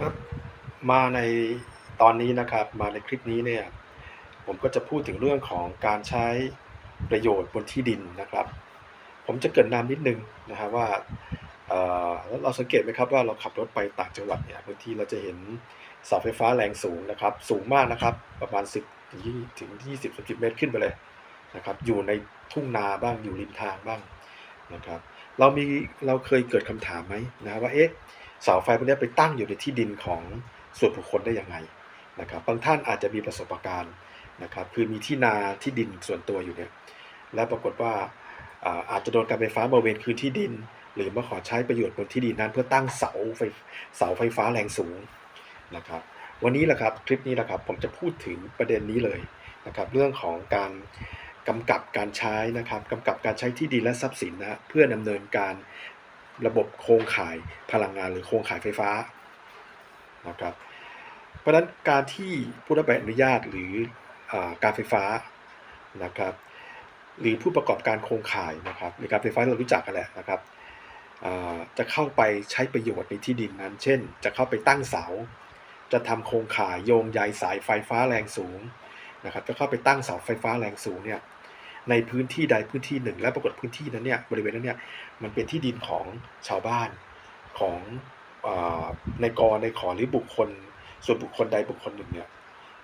ครับ มาในตอนนี้นะครับ มาในคลิปนี้เนี่ย ผมก็จะพูดถึงเรื่องของการใช้ประโยชน์บนที่ดินนะครับ ผมจะเกรินนำนิดนึงนะฮะว่าเออเราสังเกตไหมครับว่าเราขับรถไปต่างจังหวัดเนี่ยบางทีเราจะเห็นเสาไฟฟ้าแรงสูงนะครับ สูงมากนะครับ ประมาณ 10ถึง20ถึง20 30 เมตรขึ้นไปเลยนะครับ อยู่ในทุ่งนาบ้างอยู่ริมทางบ้างนะครับ เรามีเราเคยเกิดคำถามไหมนะว่าเอ๊ะ เสาไฟพวกนี้ไปตั้งอยู่ในที่ดินของส่วนบุคคลได้ยังไงนะครับบางท่านอาจจะมีประสบการณ์นะครับคือมีที่นาที่ดินส่วนตัวอยู่เนี่ยแล้วปรากฏว่าอาจจะโดนการไฟฟ้าบริเวณคืนที่ดิน หรือมาขอใช้ประโยชน์บนที่ดินนั้น เพื่อตั้งเสาไฟเสาไฟฟ้าแรงสูงนะครับวันนี้แหละครับคลิปนี้แหละครับผมจะพูดถึงประเด็นนี้เลยนะครับเรื่องของการกำกับการใช้นะครับกำกับการใช้ที่ดินและทรัพย์สินนะเพื่อดำเนินการ ระบบโครงข่ายพลังงานหรือโครงข่ายไฟฟ้านะครับเพราะฉะนั้นการที่ผู้รับใบอนุญาตหรืออการไฟฟ้านะครับหรือผู้ประกอบการโครงข่ายนะครับหรือการไฟฟ้าที่เรารู้จักกันแหละนะครับจะเข้าไปใช้ประโยชน์ในที่ดินนั้น เช่น จะเข้าไปตั้งเสา จะทำโครงข่ายโยงใยสายไฟฟ้าแรงสูงนะครับจะเข้าไปตั้งเสาไฟฟ้าแรงสูงเนี่ย ในพื้นที่ใดพื้นที่หนึ่ง และปรากฏพื้นที่นั้นเนี่ยบริเวณนั้นเนี่ยมันเป็นที่ดินของชาวบ้านของอในกรในขอหรือบุคคล ส่วนบุคคลใดบุคคลหนึ่งเนี่ย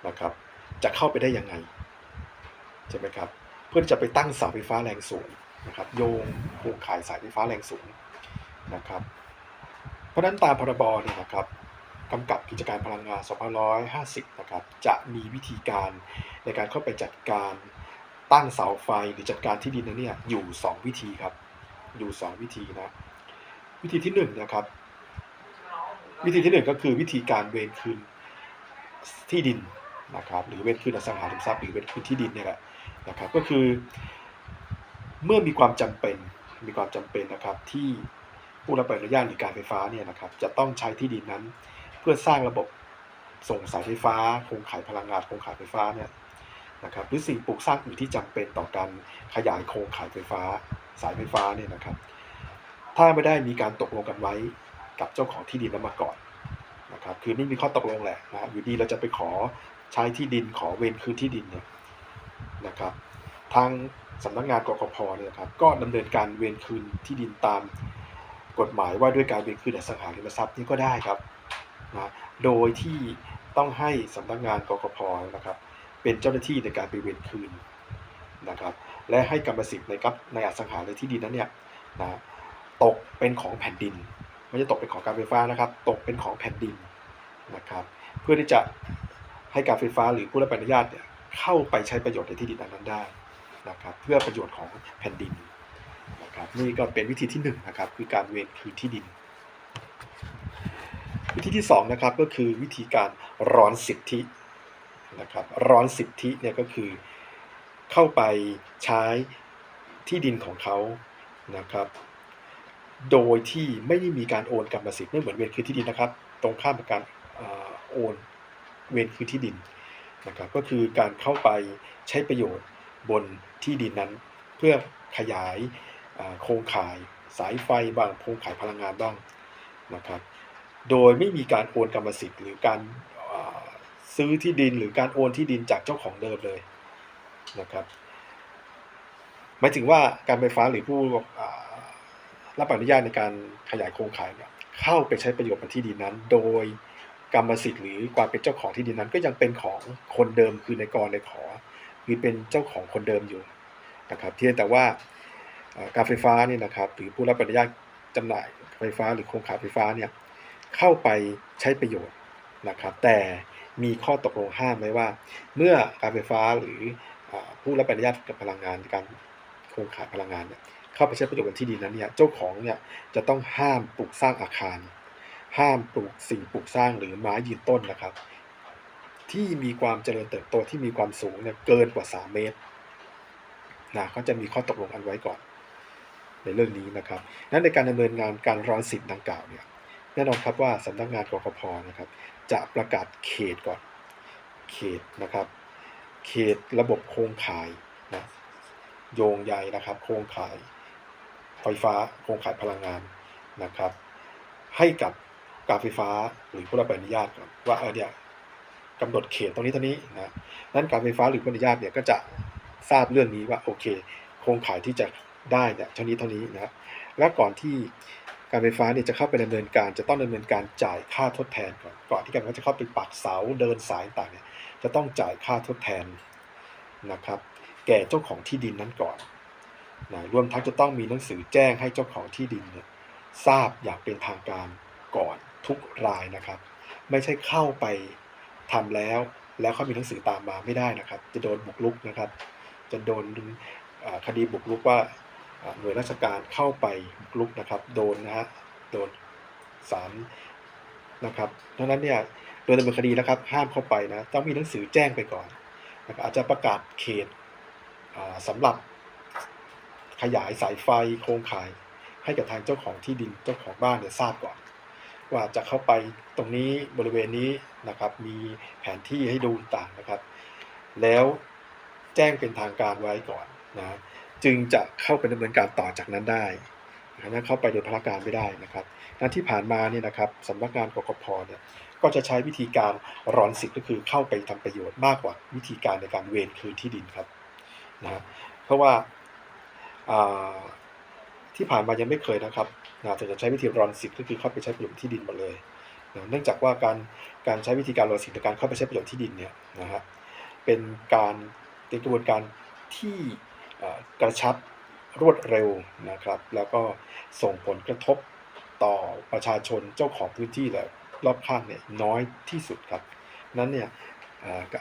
นะครับ จะเข้าไปได้ยังไงใช่ไหมครับเพื่อที่จะไปตั้งเสาไฟฟ้าแรงสูงนะครับโยงโครงข่ายสายไฟฟ้าแรงสูงนะครับ เพราะฉะนั้นตามพรบเนี่ยนะครับกำกับกิจการพลังงาน 2550 นะครับ จะมีวิธีการในการเข้าไปจัดการ ตั้งเสาไฟหรือจัดการที่ดินนั้นเนี่ยอยู่ 2 วิธีครับ อยู่ 2 วิธีนะ วิธีที่1นนะครับ วิธีที่ 1 ก็คือวิธีการเวรคืนที่ดินนะครับหรือเวรคืนอสังหาริมทรัพย์หรือเวรคืนที่ดินเนี่ยแหละนะครับก็คือ เมื่อมีความจำเป็นมีความจำเป็นนะครับ ที่ผู้รับใบอนุญาตหรือการไฟฟ้าเนี่ยนะครับ จะต้องใช้ที่ดินนั้น เพื่อสร้างระบบส่งสายไฟฟ้าโครงข่ายพลังงานโครงข่ายไฟฟ้าเนี่ย นะครับหรือสิ่งปลูกสร้างอื่นที่จำเป็นต่อการขยายโครงข่ายไฟฟ้า สายไฟฟ้าเนี่ยนะครับ ถ้าไม่ได้มีการตกลงกันไว้กับเจ้าของที่ดินนั้นมาก่อนนะครับคือไม่มีข้อตกลงแหละนะอยู่ดีเราจะไปขอใช้ที่ดินขอเวรคืนที่ดินเนี่ยนะครับทางสำนักงานกกพเนี่ยนะครับก็ดำเนินการเวรคืนที่ดินตามกฎหมายว่าด้วยการเวรคืนอสังหาริมทรัพย์นี่ก็ได้ครับนะโดยที่ต้องให้สำนักงานกกพนะครับ เป็นเจ้าหน้าที่ในการไปเวรคืนนะครับและให้กรรมสิทธิ์ในกับในอสังหาริมที่ดินนั้นเนี่ยนะตกเป็นของแผ่นดิน ไม่ใช่ตกเป็นของการไฟฟ้านะครับ ตกเป็นของแผ่นดินนะครับเพื่อที่จะให้การไฟฟ้าหรือผู้รับใบอนุญาตเนี่ยเข้าไปใช้ประโยชน์ในที่ดินนั้นได้นะครับเพื่อประโยชน์ของแผ่นดินนะครับนี่ก็เป็นวิธีที่หนึ่งนะครับคือการเวรคืนที่ดิน วิธีที่สองนะครับก็คือวิธีการร้อนสิทธิ นะครับร้อนสิทธิเนี่ยก็คือเข้าไปใช้ที่ดินของเขานะครับ โดยที่ไม่ได้มีการโอนกรรมสิทธิ์ไม่เหมือนเวรคืนที่ดินนะครับ ตรงข้ามกับการอโอนเวรคืนที่ดินนะครับ ก็คือการเข้าไปใช้ประโยชน์บนที่ดินนั้น เพื่อขยายโครงข่ายสายไฟบ้างโครงข่ายพลังงานบ้างนะครับ โดยไม่มีการโอนกรรมสิทธิ์หรือการ ซื้อที่ดินหรือการโอนที่ดินจากเจ้าของเดิมเลยนะครับหมายถึงว่าการไฟฟ้าหรือผู้รับอนุญาตในการขยายโครงข่ายเนี่ยเข้าไปใช้ประโยชน์บนที่ดินนั้น โดยกรรมสิทธิ์หรือความเป็นเจ้าของที่ดินนั้น ก็ยังเป็นของคนเดิมคือในกรในขอคือเป็นเจ้าของคนเดิมอยู่นะครับเพียงแต่ว่าการไฟฟ้าเนี่ยนะครับหรือผู้รับอนุญาตจำหน่ายไฟฟ้าหรือโครงข่ายไฟฟ้าเนี่ยเข้าไปใช้ประโยชน์นะครับ แต่ มีข้อตกลงห้ามไว้ว่า เมื่อการไฟฟ้าหรือผู้รับใบอนุญาตกับพลังงานการโครงข่ายพลังงานเนี่ยเข้าไปใช้ประโยชน์บนที่ดินนั้นเนี่ยเจ้าของเนี่ยจะต้องห้ามปลูกสร้างอาคาร ห้ามปลูกสิ่งปลูกสร้างหรือไม้ยืนต้นนะครับ ที่มีความเจริญเติบโตที่มีความสูงเนี่ยเกินกว่า 3 เมตรนะเขาจะมีข้อตกลงอันไว้ก่อน ในเรื่องนี้นะครับ นั้นในการดำเนินงานการร้อนสิทธิ์ดังกล่าวเนี่ย แน่นอนครับว่าสำนักงานกกพนะครับ จะประกาศเขตก่อน เขตนะครับ เขตระบบโครงข่ายนะโยงใยนะครับ โครงข่ายไฟฟ้าโครงข่ายพลังงานนะครับ ให้กับการไฟฟ้าหรือผู้รับใบอนุญาตก่อนว่าเออเนี่ยกำหนดเขตตรงนี้เท่านี้นะนั้นการไฟฟ้าหรือผู้อนุญาตเนี่ยก็จะทราบเรื่องนี้ว่าโอเค โครงข่ายที่จะได้เนี่ยเท่านี้เท่านี้นะและก่อนที่ การไฟฟ้าเนี่ยจะเข้าไปดำเนินการ จะต้องดำเนินการจ่ายค่าทดแทนก่อนก่อนที่การไฟฟ้าจะเข้าไปปักเสาเดินสายต่างเนี่ยจะต้องจ่ายค่าทดแทนนะครับ แก่เจ้าของที่ดินนั้นก่อนนะรวมทั้งจะต้องมีหนังสือแจ้งให้เจ้าของที่ดินเนี่ยทราบอย่างเป็นทางการก่อนทุกรายนะครับ ไม่ใช่เข้าไปทำแล้วแล้วเขามีหนังสือตามมาไม่ได้นะครับ จะโดนบุกรุกนะครับ จะโดนคดีบุกรุกว่า หน่วยราชการเข้าไปบุกนะครับ โดนนะฮะโดนศาลนะครับดังนั้นเนี่ยโดยดำเนินคดีนะครับห้ามเข้าไปนะต้องมีหนังสือแจ้งไปก่อนนะอาจจะประกาศเขตอ่าสำหรับขยายสายไฟโครงข่าย ให้กับทางเจ้าของที่ดินเจ้าของบ้านเนี่ยทราบก่อน ว่าจะเข้าไปตรงนี้บริเวณนี้นะครับ มีแผนที่ให้ดูต่างนะครับ แล้วแจ้งเป็นทางการไว้ก่อนนะ จึงจะเข้าไปดำเนินการต่อจากนั้นได้นะนั้นเข้าไปโดยพลการไม่ได้นะครับนั้นที่ผ่านมาเนี่ยนะครับสำนักงานกกพเนี่ยก็จะใช้วิธีการรอนสิทธิ์ก็คือเข้าไปทำประโยชน์มากกว่าวิธีการในการเวรคืนที่ดินครับนะเพราะว่าที่ผ่านมายังไม่เคยนะครับนะแต่จะใช้วิธีรอนสิทธิ์ก็คือเข้าไปใช้ประโยชน์ที่ดินหมดเลยนะเนื่องจากว่าการการใช้วิธีการรอนสิทธิ์ในการเข้าไปใช้ประโยชน์ที่ดินเนี่ยนะฮะเป็นการเป็นกระบวนการที่ กระชับรวดเร็วนะครับ แล้วก็ส่งผลกระทบต่อประชาชนเจ้าของพื้นที่และรอบข้างเนี่ยน้อยที่สุดครับ นั้นเนี่ย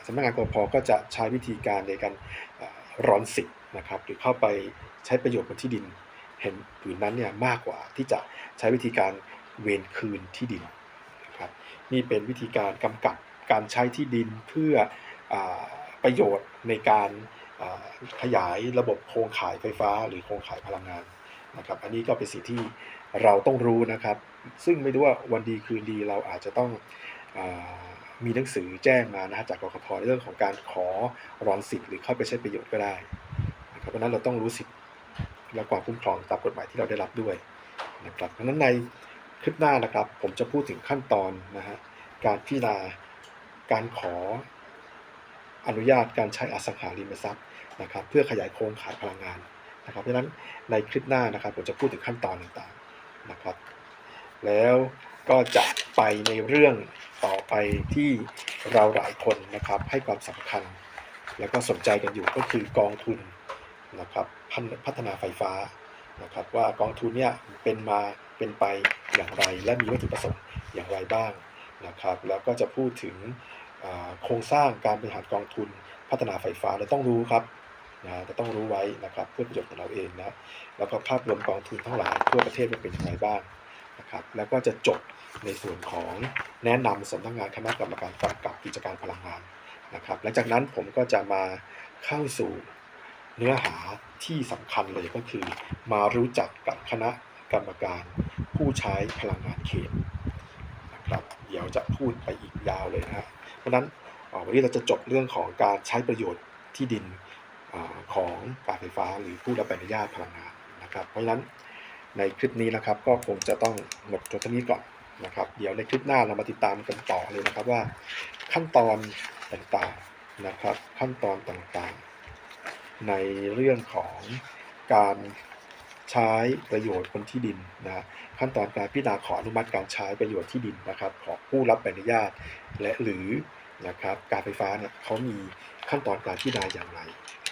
สำนักงานกพก็จะใช้วิธีการในการเอ่อรอนสิทธิ์นะครับ หรือเข้าไปใช้ประโยชน์บนที่ดินเห็นผืนนั้นเนี่ยมากกว่าที่จะใช้วิธีการเวรคืนที่ดินนะครับนี่เป็นวิธีการกำกับการใช้ที่ดินเพื่ออประโยชน์ในการ ขยายระบบโครงข่ายไฟฟ้า หรือโครงข่ายพลังงานนะครับ อันนี้ก็เป็นสิ่งที่เราต้องรู้นะครับ ซึ่งไม่รู้ว่าวันดีคืนดีเราอาจจะต้องอมีหนังสือแจ้งมานะฮะจากกรกพในเรื่องของการขอรอนสิทธิ์หรือเข้าไปใช้ประโยชน์ก็ได้นะครับเพราะนั้นเราต้องรู้สิทธิ์และความคุ้มครองตามกฎหมายที่เราได้รับด้วยนะครับเพราะฉะนั้นในคลิปหน้านะครับ ผมจะพูดถึงขั้นตอนนะฮะการพิจารณาการขออนุญาตการใช้อสังหาริมทรัพย์ นะครับเพื่อขยายโครงข่ายพลังงานนะครับเพราะฉะนั้นในคลิปหน้านะครับผมจะพูดถึงขั้นตอนต่างๆนะครับ แล้วก็จะไปในเรื่องต่อไปที่เราหลายคนนะครับให้ความสำคัญ แล้วก็สนใจกันอยู่ก็คือกองทุนนะครับพันพัฒนาไฟฟ้านะครับว่ากองทุนเนี่ยเป็นมาเป็นไปอย่างไร และมีวัตถุประสงค์อย่างไรบ้างนะครับ แล้วก็จะพูดถึงโครงสร้างการบริหารกองทุนพัฒนาไฟฟ้าเราต้องรู้ครับ นะจะต้องรู้ไว้นะครับเพื่อประโยชน์ของเราเองนะแล้วก็ภาพรวมกองทุนทั้งหลายทั่วประเทศมันเป็นอย่างไรบ้างนะครับแล้วก็จะจบในส่วนของแนะนำสำนักงานคณะกรรมการกำกับกิจการพลังงานนะครับหลังจากนั้นผมก็จะมาเข้าสู่เนื้อหาที่สำคัญเลยก็คือ มารู้จักกับคณะกรรมการผู้ใช้พลังงานเขตนะครับเดี๋ยวจะพูดไปอีกยาวเลยนะฮะเพราะฉะนั้นวันนี้เราจะจบเรื่องของการใช้ประโยชน์ที่ดิน ของการไฟฟ้าหรือผู้รับใบอนุญาตพลังงานนะครับ เพราะฉะนั้นในคลิปนี้นะครับก็คงจะต้องหมดตัวเท่านี้ก่อนนะครับ เดี๋ยวในคลิปหน้าเรามาติดตามกันต่อเลยนะครับว่าขั้นตอนต่างๆนะครับ ขั้นตอนต่างๆ ในเรื่องของการใช้ประโยชน์บนที่ดินนะขั้นตอนการพิจารณาขออนุมัติการใช้ประโยชน์ที่ดินนะครับ ของผู้รับใบอนุญาตและหรือนะครับการไฟฟ้าเนี่ยเขามีขั้นตอนการพิจารณาอย่างไร